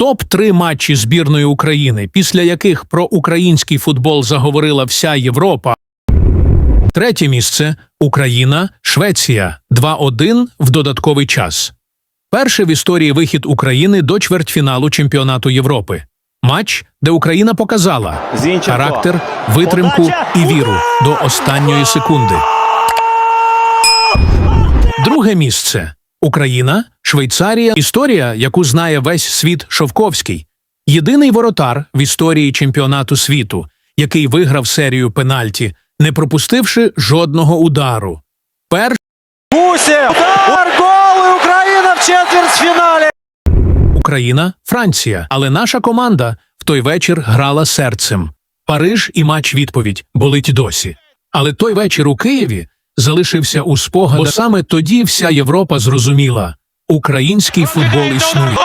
Топ 3 матчі збірної України, після яких про український футбол заговорила вся Європа. Третє місце Україна, Швеція 2-1 в додатковий час. Перший в історії вихід України до чвертьфіналу чемпіонату Європи. Матч, де Україна показала Зінченко. характер, витримку Подача. і віру до останньої секунди. Друге місце Україна, Швейцарія. Історія, яку знає весь світ Шовковський. Єдиний воротар в історії чемпіонату світу, який виграв серію пенальті, не пропустивши жодного удару. Перший Гусєв! Удар, гол і Україна в четвертьфіналі! Україна, Франція. Але наша команда в той вечір грала серцем. Париж і матч відповідь болить досі. Але той вечір у Києві залишився у спогадах, бо саме тоді вся Європа зрозуміла український футбол існує.